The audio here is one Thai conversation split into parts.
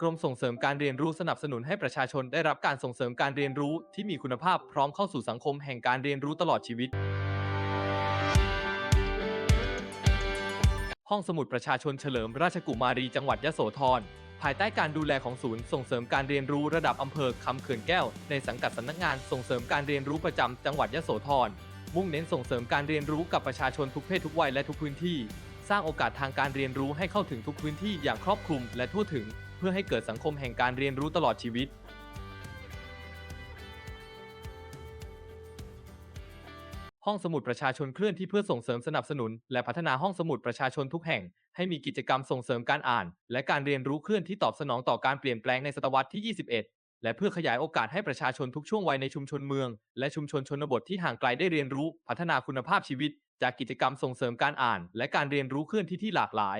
กรมส่งเสริมการเรียนรู้สนับสนุนให้ประชาชนได้รับการส่งเสริมการเรียนรู้ที่มีคุณภาพพร้อมเข้าสู่สังคมแห่งการเรียนรู้ตลอดชีวิต ห้องสมุดประชาชนเฉลิมราชกุมารีจังหวัดยโสธรภายใต้การดูแลของศูนย์ส่งเสริมการเรียนรู้ระดับอำเภอคำเขื่อนแก้ว ในสังกัดสำนักงานส่งเสริมการเรียนรู้ประจำจังหวัดยโสธรมุ่งเน้นส่งเสริมการเรียนรู้กับประชาชนทุกเพศทุกวัยและทุกพื้นที่ สร้างโอกาสทางการเรียนรู้ให้เข้าถึงทุกพื้นที่อย่างครอบคลุมและทั่วถึง เพื่อให้เกิดสังคมแห่งการเรียนรู้ตลอดชีวิตห้องสมุดประชาชนเคลื่อนที่เพื่อส่งเสริมสนับสนุน และพัฒนาห้องสมุดประชาชนทุกแห่ง ให้มีกิจกรรมส่งเสริมการอ่าน และการเรียนรู้เคลื่อนที่ตอบสนองต่อการเปลี่ยนแปลงในศตวรรษที่ 21 และเพื่อขยายโอกาสให้ประชาชนทุกช่วงวัยในชุมชนเมือง และชุมชนชนบทที่ห่างไกลได้เรียนรู้ พัฒนาคุณภาพชีวิต จากกิจกรรมส่งเสริมการอ่าน และการเรียนรู้เคลื่อนที่ที่หลากหลาย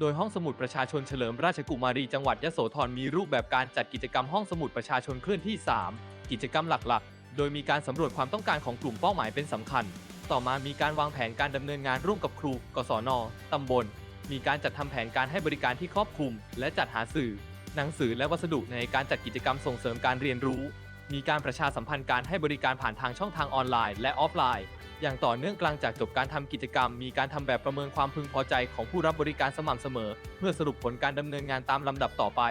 โดยห้องสมุดประชาชนเฉลิมราชกุมารีจังหวัดยโสธรมีรูปแบบการจัดกิจกรรมห้องสมุดประชาชนเคลื่อนที่ 3 กิจกรรมหลักๆ โดยมีการสำรวจความต้องการของกลุ่มเป้าหมายเป็นสำคัญ ต่อมามีการวางแผนการดำเนินงานร่วมกับครู กศนตำบล มีการจัดทำแผนการให้บริการที่ครอบคลุม และจัดหาสื่อ หนังสือและวัสดุในการจัดกิจกรรมส่งเสริมการเรียนรู้ มีการประชาสัมพันธ์การให้บริการผ่านทางช่องทางออนไลน์และออฟไลน์ อย่างต่อเนื่องกลางจากจบการทำกิจกรรม มีการทำแบบประเมินความพึงพอใจของผู้รับบริการสม่ำเสมอ เพื่อสรุปผลการดำเนินงานตามลำดับต่อไป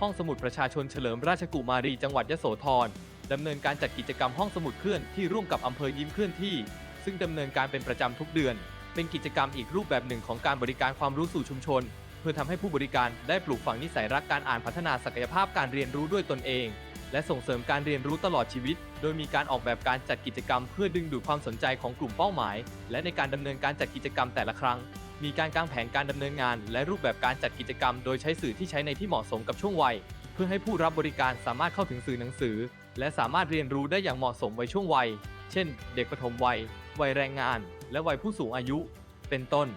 ห้องสมุดประชาชนเฉลิมราชกุมารีจังหวัดยโสธรดำเนินการจัดกิจกรรมห้องสมุดเคลื่อนที่ร่วมกับอำเภอยิ้มเคลื่อนที่ ซึ่งดำเนินการเป็นประจำทุกเดือน เป็นกิจกรรมอีกรูปแบบหนึ่งของการบริการความรู้สู่ชุมชน เพื่อทำให้ผู้บริการได้ปลูกฝังนิสัยรักการอ่านพัฒนาศักยภาพการเรียนรู้ด้วยตนเอง และส่งเสริมการเรียนรู้ตลอดชีวิต โดยมีการออกแบบการจัดกิจกรรม เพื่อดึงดูดความสนใจของกลุ่มเป้าหมาย และในการดำเนินการจัดกิจกรรมแต่ละครั้ง มีการกางแผนการดำเนินงาน และรูปแบบการจัดกิจกรรม โดยใช้สื่อที่ใช้ในที่เหมาะสมกับช่วงวัย เพื่อให้ผู้รับบริการสามารถเข้าถึงสื่อหนังสือ และสามารถเรียนรู้ได้อย่างเหมาะสมไวัยช่วงวัย เช่น เด็กปฐมวัย วัยแรงงาน และวัยผู้สูงอายุ เป็นต้น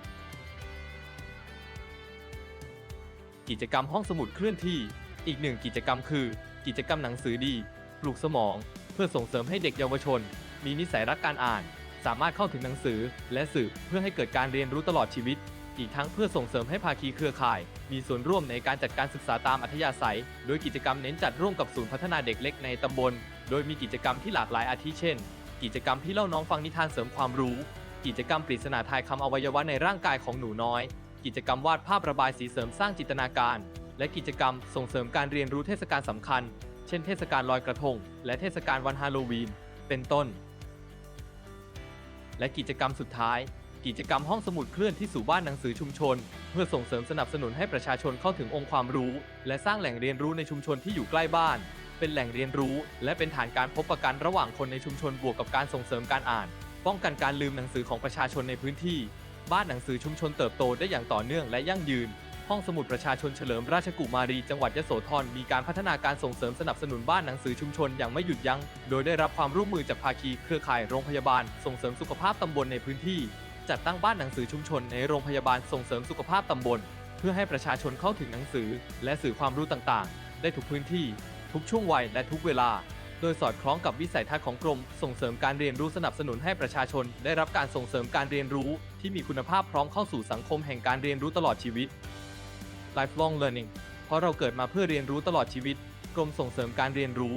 กิจกรรมห้องสมุดเคลื่อนที่ อีกหนึ่งกิจกรรมคือ กิจกรรมหนังสือดี ปลูกสมอง เพื่อส่งเสริมให้เด็กเยาวชน มีนิสัยรักการอ่าน สามารถเข้าถึงหนังสือ และสื่อเพื่อให้เกิดการเรียนรู้ตลอดชีวิต อีกทั้งเพื่อส่งเสริมให้ภาคีเครือข่าย มีส่วนร่วมในการจัดการศึกษาตามอัธยาศัย โดยกิจกรรมเน้นจัดร่วมกับศูนย์พัฒนาเด็กเล็กในตำบล โดยมีกิจกรรมที่หลากหลายอาทิเช่น กิจกรรมที่เล่าน้องฟังนิทานเสริมความรู้ กิจกรรมปริศนาทายคำอวัยวะในร่างกายของหนูน้อย กิจกรรมวาดภาพระบายสีเสริมสร้างจินตนาการ และกิจกรรมส่งเสริมการเรียนรู้เทศกาลสำคัญ เช่นเทศกาลลอยกระทง และเทศกาลวันฮาโลวีน เป็นต้น และกิจกรรมสุดท้าย กิจกรรมห้องสมุดเคลื่อนที่สู่บ้านหนังสือชุมชน เพื่อส่งเสริมสนับสนุนให้ประชาชนเข้าถึงองค์ความรู้ และสร้างแหล่งเรียนรู้ในชุมชนที่อยู่ใกล้บ้าน เป็นแหล่งเรียนรู้ และเป็นฐานการพบปะกันระหว่างคนในชุมชนบวกกับการส่งเสริมการอ่าน ป้องกันการลืมหนังสือของประชาชนในพื้นที่ บ้านหนังสือชุมชนเติบโตได้อย่างต่อเนื่องและยั่งยืน ห้องสมุดประชาชนเฉลิมราชกุมารีจังหวัดยโสธรมีการพัฒนาการส่งเสริมสนับสนุนบ้านหนังสือชุมชนอย่างไม่หยุดยัง้ง โดยได้รับความร่วมมือจากภาคีเครือข่ายโรงพยาบาล ส่งเสริมสุขภาพตำบลในพื้นที่ จัดตั้งบ้านหนังสือชุมชนในโรงพยาบาลส่งเสริมสุขภาพตำบล เพื่อให้ประชาชนเข้าถึงหนังสือ และสื่อความรู้ต่างๆ ได้ทุกพื้นที่ ทุกช่วงวัยและทุกเวลา โดยสอดคล้องกับวิสัยทัศน์ของกรม ส่งเสริมการเรียนรู้สนับสนุนให้ประชาชน ได้รับการส่งเสริมการเรียนรู้ ที่มีคุณภาพพร้อมเข้าสู่สังคมแห่งการเรียนรู้ตลอดชีวิต lifelong learning เพราะเราเกิดมาเพื่อเรียนรู้ตลอดชีวิต กรมส่งเสริมการเรียนรู้